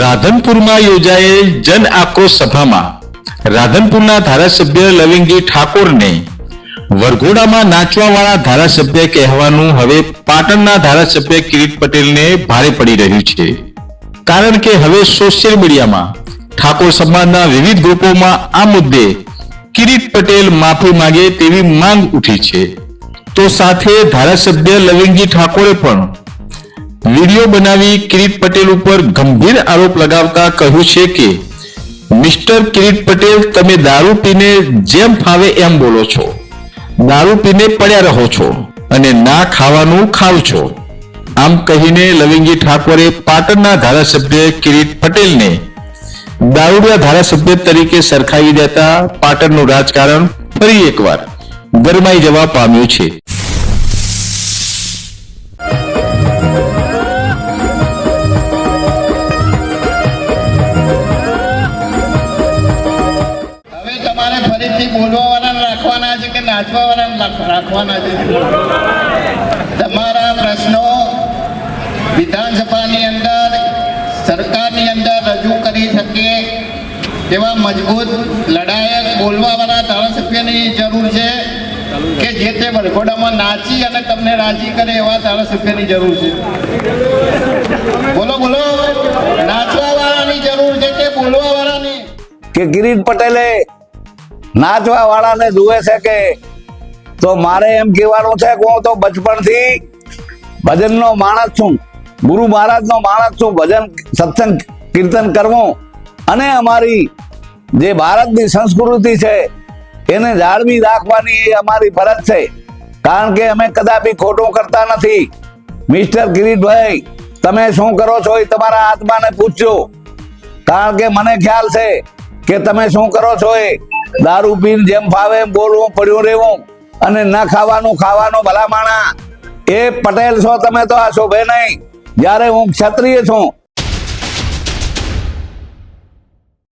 રાધનપુરમાં યોજાયેલ જન આક્રોશ સભામાં રાધનપુરના ધારાસભ્ય લવિંગજી ઠાકોરને વરઘોડામાં નાચવાવાળા ધારાસભ્ય કહેવાનું હવે પાટણના ધારાસભ્ય કિરીટ પટેલને ભારે પડી રહ્યું છે. કારણ કે હવે સોશિયલ મીડિયામાં ઠાકોર સમાજના વિવિધ ગ્રુપોમાં આ મુદ્દે કિરીટ પટેલ માફી માંગે તેવી માંગ ઉઠી છે. તો સાથે ધારાસભ્ય લવિંગજી ઠાકોરે પણ વીડિયો બનાવી કિરીટ પટેલ ઉપર ગંભીર આરોપ લગાવતા કહ્યું છે કે, મિસ્ટર કિરીટ પટેલ, તમે દારૂ પીને જેમ ફાવે એમ બોલો છો. દારૂ પીને પડ્યા રહો છો અને ના ખાવાનું ખાવ છો. આમ કહીને લવિંગી ઠાકોરે પાટણના ધારાસભ્ય કિરીટ પટેલને દારૂડિયા ધારાસભ્ય તરીકે સરખાવી દેતા પાટણનું રાજકારણ ફરી એકવાર ગરમાઈ જવા પામ્યું છે. તમારે ફરીથી બોલવા રાખવાના છે કે નાચવા રાખવાના છે? તમારા પ્રશ્નો વિધાનસભાની અંદર, સરકારની અંદર રજૂ કરી શકે તેવા મજબૂત લડાયક બોલવાવાળા ધારાસભ્યની જરૂર છે કે જે તે વરઘોડામાં નાચી અને તમને રાજી કરે એવા ધારાસભ્યની જરૂર છે? બોલો બોલો. નાચવા વાળાની જરૂર છે કે બોલવા વાળાની કે કિરીટ પટેલે નાચવા વાળાને જુએ છે કે તો મારે એમ કહેવાનું છે કે હું તો બચપણથી ભજનનો માણસ છું. ગુરુ મહારાજનો માણસ છું. ભજન, સત્સંગ, કીર્તન કરવું. અને અમારી જે ભારતની સંસ્કૃતિ છે, એને જાળવી રાખવાની એ અમારી ફરજ છે. કારણ કે અમે કદાપી ખોટું કરતા નથી. મિસ્ટર કિરીટભાઈ તમે શું કરો છો એ તમારા આત્માને પૂછજો. કારણ કે મને ખ્યાલ છે કે તમે શું કરો છો એ દારૂ પીને જેમ ફાવે બોલવું, પડ્યું રહેવું. અને ન ખાવાનું ખાવાનું ભલામાણા. એ પટેલ છો તમે તો આ શોભે નહીં. જ્યારે હું ક્ષત્રિય છું